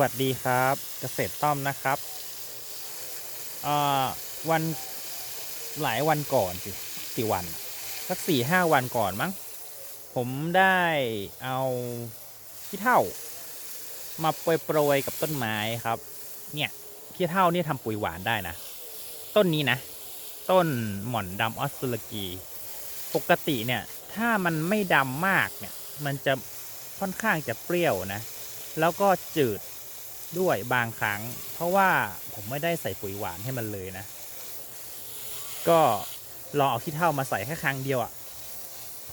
วัสดีครับเกษตรต้อมนะครับวันหลายวันก่อนสิกี่วัน สักสี่ห้าวันก่อนมั้ง ผมได้เอาขี้เถ้ามาโปรยโปรยกับต้นไม้ครับ เนี่ยขี้เถ้านี่ทำปุ๋ยหวานได้นะ ต้นนี้นะ ต้นหม่อนดำออสเตรกี ปกติเนี่ยถ้ามันไม่ดำมากเนี่ยมันจะค่อนข้างจะเปรี้ยวนะ แล้วก็จืด ด้วยบางครั้ง เพราะว่าผมไม่ได้ใส่ปุ๋ยหวานให้มันเลยนะ ก็ลองเอาขี้เถ้ามาใส่แค่ครั้งเดียวอะ่ะ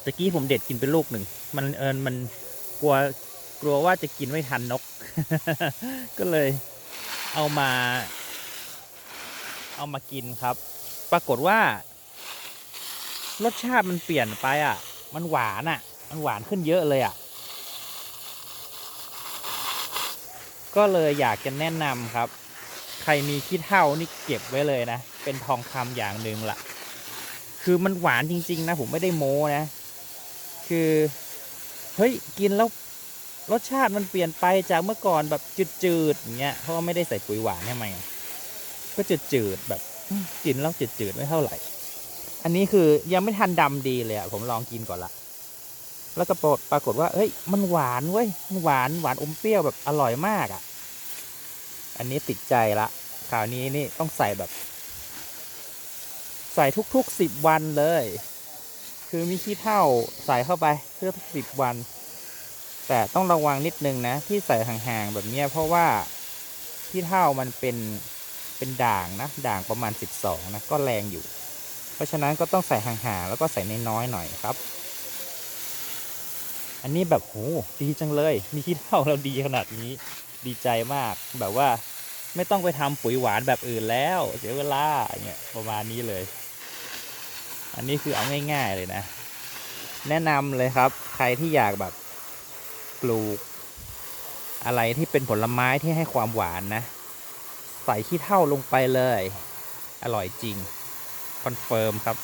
ตะกี้ผมเด็ดกินเป็นลูกหนึ่ง มันเอินมันกลัวกลัวว่าจะกินไม่ทันนก ก็เลยเอามา เอามากินครับ ปรากฏว่า รสชาติมันเปลี่ยนไปอะ มันหวานอะ มันหวานขึ้นเยอะเลยอะ ก็เลยอยากจะแนะนำครับ ใครมีขี้เถ้านี่เก็บไว้เลยนะ เป็นทองคำอย่างหนึ่งละคือมันหวานจริง ๆ นะ ผมไม่ได้โม้นะ คือ เฮ้ย กินแล้วรสชาติมันเปลี่ยนไปจากเมื่อก่อนแบบจืดๆอย่างเงี้ยเพราะว่าไม่ได้ใส่ปุ๋ยหวานให้มันก็จืดๆแบบกินแล้วจืดๆไม่เท่าไหร่ อันนี้คือยังไม่ทันดำดีเลยอะผมลองกินก่อนละแล้วก็ปรากฏว่าเอ้ย มันหวานเว้ยมันหวานหวานอมเปรี้ยวแบบอร่อยมากอะ่ะ อันนี้ติดใจละคราวนี้นี่ต้องใส่แบบ ใส่ทุกๆสิบวันเลย คือมีขี้เถ้าใส่เข้าไปเพื่อทุกสิบวัน แต่ต้องระวังนิดนึงนะ ที่ใส่ห่างๆแบบนี้เพราะว่าขี้เถ้ามันเป็นเป็นด่างนะ ด่างประมาณสิบสองนะ ก็แรงอยู่ เพราะฉะนั้นก็ต้องใส่ห่างๆแล้วก็ใส่น้อยๆหน่อยครับ อันนี้แบบโหดีจังเลย มีขี้เถ้าเราดีขนาดนี้ ดีใจมากแบบว่าไม่ต้องไปทำปุ๋ยหวานแบบอื่นแล้วเสียเวลาอย่างเงี้ยประมาณนี้เลย อันนี้คือเอาง่าย ๆ เลยนะ แนะนำเลยครับ ใครที่อยากแบบปลูก อะไรที่เป็นผลไม้ที่ให้ความหวานนะ ใส่ขี้เถ้าลงไปเลย อร่อยจริง คอนเฟิร์มครับ